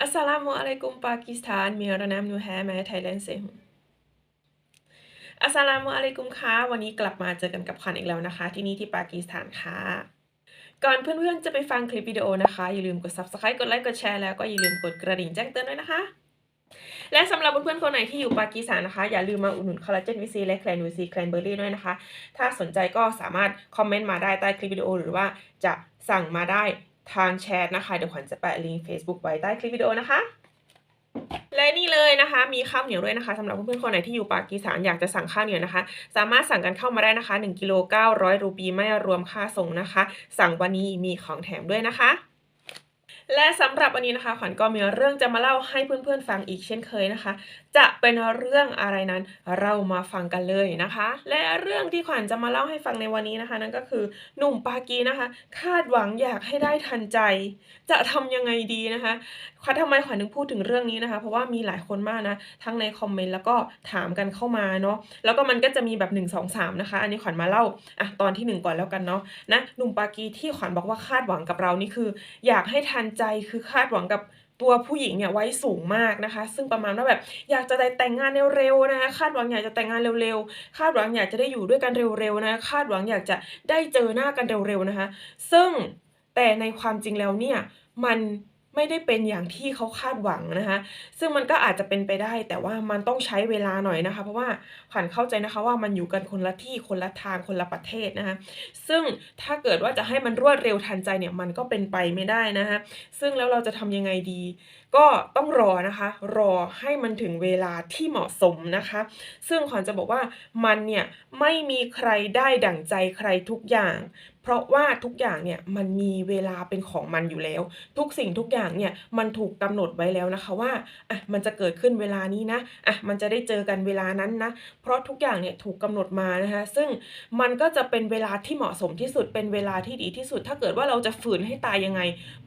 อัสสลามุอะลัยกุมปากีสถานมีรนามนูแฮแม้ไทยแลนด์เซฮุอัสสลามุอะลัยกุมค่ะวันนี้กลับมาเจอกันกับขวัญอีกแล้วนะคะ ที่นี่ที่ปากีสถานค่ะ ก่อนเพื่อนๆจะไปฟังคลิปวิดีโอนะคะ อย่าลืมกด subscribe กดไลค์กดแชร์แล้วก็อย่าลืมกดกระดิ่งแจ้งเตือนด้วยนะคะ และสำหรับเพื่อนๆคนไหนที่อยู่ปากีสถานนะคะ อย่าลืมมาอุดหนุนคอลลาเจนวิซีและแคลนวิซีแคลนเบอร์รี่ด้วยนะคะ ถ้าสนใจก็สามารถคอมเมนต์มาได้ใต้คลิปวิดีโอหรือว่าจะสั่งมาได้ ทางแชทนะคะ เดี๋ยวขวัญจะแปะลิงก์ Facebook ไว้ใต้คลิปวิดีโอนะคะ และนี่เลยนะคะ มีข้าวเหนียวด้วยนะคะสำหรับเพื่อนๆคนไหนที่อยู่ปากีสถานอยากจะสั่งข้าวเหนียวนะคะ สามารถสั่งกันเข้ามาได้นะคะ1กิโล900 รูปีไม่รวมค่าส่งนะคะ สั่งวันนี้มีของแถมด้วยนะคะ และสำหรับวันนี้นะคะขวัญก็มีเรื่องจะมาเล่าให้เพื่อนๆฟังอีกเช่นเคยนะคะ จะเป็นเรื่องอะไรนั้นเรามาฟังกันเลยนะคะ และเรื่องที่ขวัญจะมาเล่าให้ฟังในวันนี้นะคะ นั่นก็คือหนุ่มปากีนะคะ คาดหวังอยากให้ได้ทันใจ จะทำยังไงดีนะคะขวัญทำไมขวัญถึงพูดถึงเรื่องนี้นะคะ เพราะว่ามีหลายคนมากนะทั้งในคอมเมนต์แล้วก็ถามกันเข้ามาเนาะแล้วก็มันก็จะมีแบบ 1 2 3 นะคะ อันนี้ขวัญมาเล่าอะตอนที่ 1 ก่อนแล้วกันเนาะนะหนุ่มปากีที่ขวัญบอกว่าคาดหวังกับเรานี่คือ อยากให้ทันใจคือคาดหวังกับตัวผู้หญิงเนี่ยไว้สูงมากนะคะ ซึ่งประมาณว่าแบบอยากจะได้แต่งงานเร็วๆนะคะคาดหวังอยากจะแต่งงานเร็วๆ คาดหวังอยากจะได้อยู่ด้วยกันเร็วๆนะคะคาดหวังอยากจะได้เจอหน้ากันเร็วๆนะคะ ซึ่งแต่ในความจริงแล้วเนี่ยมัน ไม่ได้เป็นอย่างที่เขาคาดหวังนะคะ ซึ่งมันก็อาจจะเป็นไปได้แต่ว่ามันต้องใช้เวลาหน่อยนะคะ เพราะว่าขวัญเข้าใจนะคะว่ามันอยู่กันคนละที่คนละทางคนละประเทศนะคะ ซึ่งถ้าเกิดว่าจะให้มันรวดเร็วทันใจเนี่ยมันก็เป็นไปไม่ได้นะคะซึ่งแล้วเราจะทำยังไงดี ก็ต้องรอนะคะ รอให้มันถึงเวลาที่เหมาะสมนะคะ ซึ่งขวัญจะบอกว่ามันเนี่ยไม่มีใครได้ดั่งใจใครทุกอย่าง เพราะว่าทุกอย่างเนี่ยมันมีเวลาเป็นของมันอยู่แล้ว ทุกสิ่งทุกอย่างเนี่ยมันถูกกำหนดไว้แล้วนะคะว่าอะมันจะเกิดขึ้นเวลานี้นะอะมันจะได้เจอกันเวลานั้นนะเพราะทุกอย่างเนี่ยถูกกำหนดมานะคะซึ่งมันก็จะเป็นเวลาที่เหมาะสมที่สุดเป็นเวลาที่ดีที่สุด ถ้าเกิดว่าเราจะฝืนให้ตายยังไง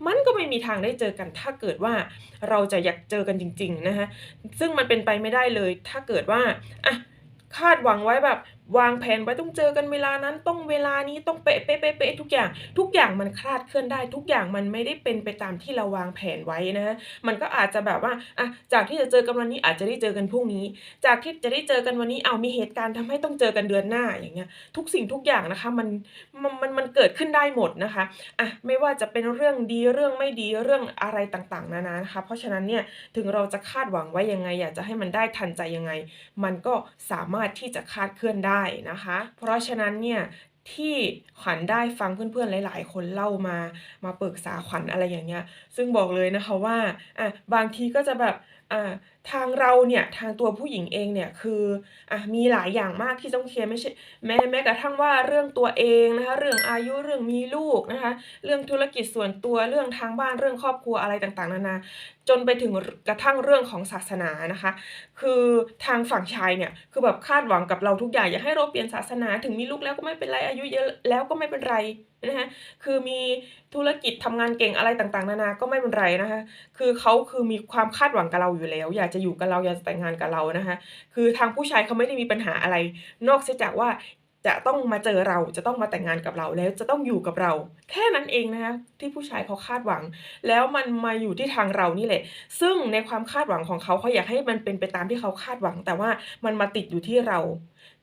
มันก็ไม่มีทางได้เจอกัน ถ้าเกิดว่าเราจะอยากเจอกันจริง ๆนะคะซึ่งมันเป็นไปไม่ได้เลย ถ้าเกิดว่าอะคาดหวังไว้แบบวางแผนไว้ต้องเจอกันเวลานั้นต้องเวลานี้ต้องเป๊ะเป๊ะเป๊ะเป๊ะทุกอย่าง ทุกอย่างมันคลาดเคลื่อนได้ ทุกอย่างมันไม่ได้เป็นไปตามที่เราวางแผนไว้นะฮะมันก็อาจจะแบบว่าอะจากที่จะเจอกันวันนี้อาจจะได้เจอกันพรุ่งนี้ จากที่จะได้เจอกันวันนี้เอามีเหตุการณ์ทำให้ต้องเจอกันเดือนหน้าอย่างเงี้ย ทุกสิ่งทุกอย่างนะคะมันมันมันมันเกิดขึ้นได้หมดนะคะอะไม่ว่าจะเป็นเรื่องดีเรื่องไม่ดีเรื่องอะไรต่างๆนานานะคะ เพราะฉะนั้นเนี่ยถึงเราจะคาดหวังไว้ยังไง อยากจะให้มันได้ทันใจยังไง มันก็สามารถที่จะคาดเคลื่อนได้นะคะ เพราะฉะนั้นเนี่ยที่ขวัญได้ฟังเพื่อนๆหลาย ๆ คนเล่ามามาปรึกษาขวัญอะไรอย่างเงี้ย ซึ่งบอกเลยนะคะว่าอะบางทีก็จะแบบทางเราเนี่ยทางตัวผู้หญิงเองเนี่ยคืออมีหลายอย่างมากที่ต้องเคลียร์ไม่ใช่แม้แม้กระทั่งว่าเรื่องตัวเองนะคะเรื่องอายุเรื่องมีลูกนะคะเรื่องธุรกิจส่วนตัวเรื่องทางบ้านเรื่องครอบครัวอะไรต่างๆนานาจนไปถึงกระทั่งเรื่องของศาสนานะคะ คือทางฝั่งชายเนี่ยคือแบบคาดหวังกับเราทุกอย่างอยากให้เราเปลี่ยนศาสนาถึงมีลูกแล้วก็ไม่เป็นไรอายุเยอะแล้วก็ไม่เป็นไร นะคะคือมีธุรกิจทำงานเก่งอะไรต่างๆ นานาก็ไม่เป็นไรนะคะคือเขาคือมีความคาดหวังกับเราอยู่แล้ว อยากจะอยู่กับเราอยากจะแต่งงานกับเรานะคะคือทางผู้ชายเขาไม่ได้มีปัญหาอะไร นอกจากว่าจะต้องมาเจอเราจะต้องมาแต่งงานกับเราแล้วจะต้องอยู่กับเรา แค่นั้นเองนะคะที่ผู้ชายเขาคาดหวัง แล้วมันมาอยู่ที่ทางเรานี่แหละ ซึ่งในความคาดหวังของเขาเขาอยากให้มันเป็นไปตามที่เขาคาดหวัง แต่ว่ามันมาติดอยู่ที่เรา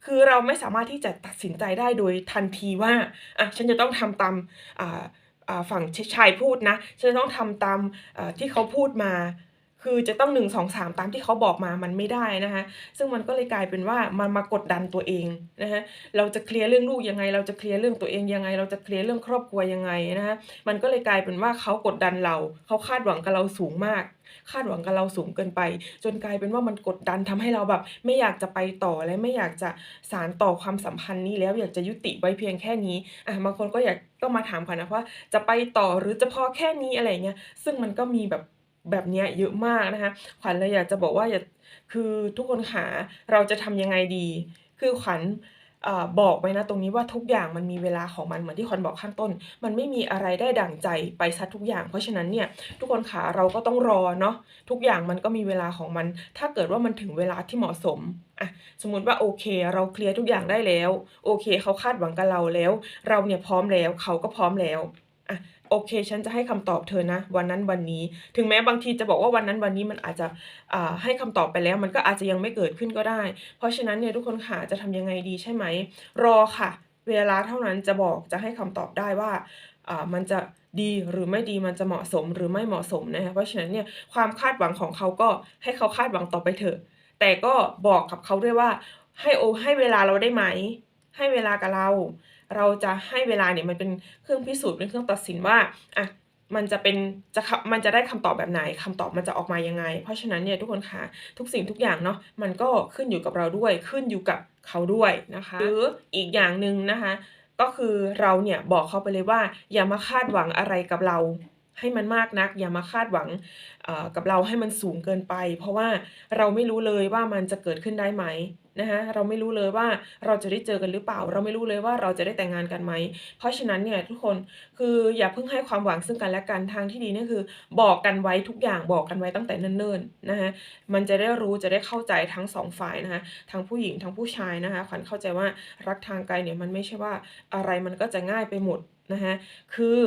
คือเราไม่สามารถที่จะตัดสินใจได้โดยทันทีว่าอะฉันจะต้องทำตามอ่าอ่าฝั่งชายพูดนะฉันจะต้องทำตามอ่าที่เขาพูดมา คือจะต้องหนึ่งสองสามตามที่เขาบอกมามันไม่ได้นะคะซึ่งมันก็เลยกลายเป็นว่ามันมากดดันตัวเองนะคะเราจะเคลียร์เรื่องลูกยังไง เราจะเคลียร์เรื่องตัวเองยังไง เราจะเคลียร์เรื่องครอบครัวยังไงนะคะมันก็เลยกลายเป็นว่าเขากดดันเรา เขาคาดหวังกับเราสูงมากคาดหวังกับเราสูงเกินไป จนกลายเป็นว่ามันกดดันทำให้เราแบบ ไม่อยากจะไปต่อและไม่อยากจะสานต่อความสัมพันธ์นี้แล้วอยากจะยุติไว้เพียงแค่นี้อะบางคนก็อยากก็มาถามค่ะนะว่าจะไปต่อหรือจะพอแค่นี้อะไรเงี้ยซึ่งมันก็มีแบบ แบบนี้เยอะมากนะคะ ขวัญเลยอยากจะบอกว่าอย่าคือทุกคนขาเราจะทำยังไงดี คือขวัญอ่าบอกไว้นะตรงนี้ว่าทุกอย่างมันมีเวลาของมันเหมือนที่ขวัญบอกข้างต้น มันไม่มีอะไรได้ดั่งใจไปซะทุกอย่าง เพราะฉะนั้นเนี่ยทุกคนขาเราก็ต้องรอเนาะทุกอย่างมันก็มีเวลาของมัน ถ้าเกิดว่ามันถึงเวลาที่เหมาะสมอะสมมติว่าโอเค เราเคลียร์ทุกอย่างได้แล้ว โอเค เขาคาดหวังกับเราแล้ว เราเนี่ยพร้อมแล้วเขาก็พร้อมแล้วอะ โอเค ฉันจะให้คำตอบเธอนะ วันนั้นวันนี้ ถึงแม้บางทีจะบอกว่าวันนั้นวันนี้มันอาจจะให้คำตอบไปแล้ว มันก็อาจจะยังไม่เกิดขึ้นก็ได้ เพราะฉะนั้นเนี่ยทุกคนค่ะจะทำยังไงดีใช่ไหม รอค่ะ เวลาเท่านั้นจะบอกจะให้คำตอบได้ว่าอ่ามันจะดีหรือไม่ดีมันจะเหมาะสมหรือไม่เหมาะสมนะคะเพราะฉะนั้นเนี่ยความคาดหวังของเขาก็ให้เขาคาดหวังต่อไปเถอะ แต่ก็บอกกับเขาด้วยว่าให้โอให้เวลาเราได้ไหม ให้เวลากับเรา เราจะให้เวลาเนี่ยมันเป็นเครื่องพิสูจน์เป็นเครื่องตัดสินว่าอะมันจะเป็นจะมันจะได้คำตอบแบบไหนคำตอบมันจะออกมายังไง เพราะฉะนั้นเนี่ยทุกคนคะทุกสิ่งทุกอย่างเนาะมันก็ขึ้นอยู่กับเราด้วยขึ้นอยู่กับเขาด้วยนะคะหรืออีกอย่างหนึ่งนะคะ ก็คือเราเนี่ยบอกเขาไปเลยว่า อย่ามาคาดหวังอะไรกับเราให้มันมากนัก อย่ามาคาดหวังกับเราให้มันสูงเกินไป เพราะว่าเราไม่รู้เลยว่ามันจะเกิดขึ้นได้ไหม นะคะเราไม่รู้เลยว่าเราจะได้เจอกันหรือเปล่า เราไม่รู้เลยว่าเราจะได้แต่งงานกันไหม เพราะฉะนั้นเนี่ยทุกคนคืออย่าเพิ่งให้ความหวังซึ่งกันและกันทางที่ดีนี่คือ บอกกันไว้ทุกอย่างบอกกันไว้ตั้งแต่เนิ่นๆนะคะมันจะได้รู้จะได้เข้าใจทั้งสองฝ่ายนะคะทั้งผู้หญิงทั้งผู้ชายนะคะขวัญเข้าใจว่ารักทางไกลเนี่ยมันไม่ใช่ว่าอะไรมันก็จะง่ายไปหมดนะคะคือ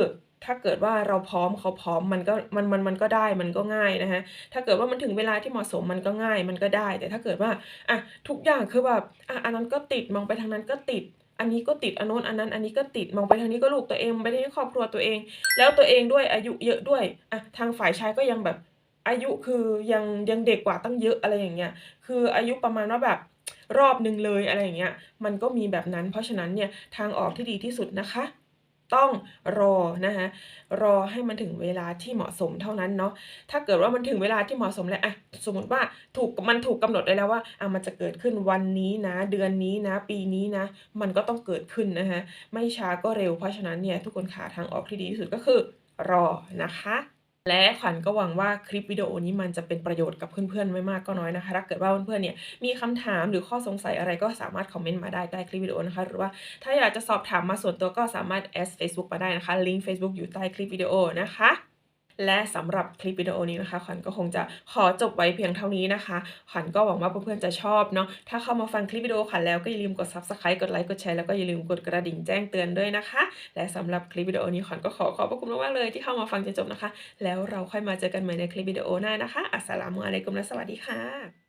ถ้าเกิดว่าเราพร้อมเขาพร้อมมันก็มันมันมันก็ได้มันก็ง่ายนะคะถ้าเกิดว่ามันถึงเวลาที่เหมาะสมมันก็ง่ายมันก็ได้ แต่ถ้าเกิดว่าอะทุกอย่างคือแบบอะอันนั้นก็ติดมองไปทางนั้นก็ติดอันนี้ก็ติดอันโน้นอันนั้นอันนี้ก็ติดมองไปทางนี้ก็ลูกตัวเองไปที่ครอบครัวตัวเอง แล้วตัวเองด้วยอายุเยอะด้วยอะทางฝ่ายชายก็ยังแบบอายุคือยังยังเด็กกว่าตั้งเยอะอะไรอย่างเงี้ยคืออายุประมาณว่าแบบรอบหนึ่งเลยอะไรอย่างเงี้ยมันก็มีแบบนั้น เพราะฉะนั้นเนี่ยทางออกที่ดีที่สุดนะคะ ต้องรอนะคะรอให้มันถึงเวลาที่เหมาะสมเท่านั้นเนาะถ้าเกิดว่ามันถึงเวลาที่เหมาะสมแล้วอะสมมติว่าถูกมันถูกกำหนดไว้แล้วว่าอะมันจะเกิดขึ้นวันนี้นะ เดือนนี้นะ ปีนี้นะ มันก็ต้องเกิดขึ้นนะคะไม่ช้าก็เร็วเพราะฉะนั้นเนี่ยทุกคนขาทางออกที่ดีที่สุดก็คือรอนะคะ และขวัญก็หวังว่าคลิปวิดีโอนี้มันจะเป็นประโยชน์กับเพื่อนๆ ไม่มากก็น้อยนะคะถ้าเกิดว่าเพื่อนๆ เนี่ยมีคำถามหรือข้อสงสัยอะไรก็สามารถคอมเมนต์มาได้ใต้คลิปวิดีโอนะคะ หรือว่าถ้าอยากจะสอบถามมาส่วนตัวก็สามารถแอด Facebook มาได้นะคะ ลิงก์ Facebook อยู่ใต้คลิปวิดีโอนะคะ และสำหรับคลิปวิดีโอนี้นะคะ ขวัญก็คงจะขอจบไว้เพียงเท่านี้นะคะ ขวัญก็หวังว่าเพื่อนๆจะชอบเนาะ ถ้าเข้ามาฟังคลิปวิดีโอขวัญแล้วก็อย่าลืมกด subscribe กดไลค์กดแชร์แล้วก็อย่าลืมกดกระดิ่งแจ้งเตือนด้วยนะคะ และสำหรับคลิปวิดีโอนี้ขวัญก็ขอขอบพระคุณมากๆเลยที่เข้ามาฟังจนจบนะคะ แล้วเราค่อยมาเจอกันใหม่ในคลิปวิดีโอหน้านะคะ อัสสลามุอะลัยกุมและสวัสดีค่ะ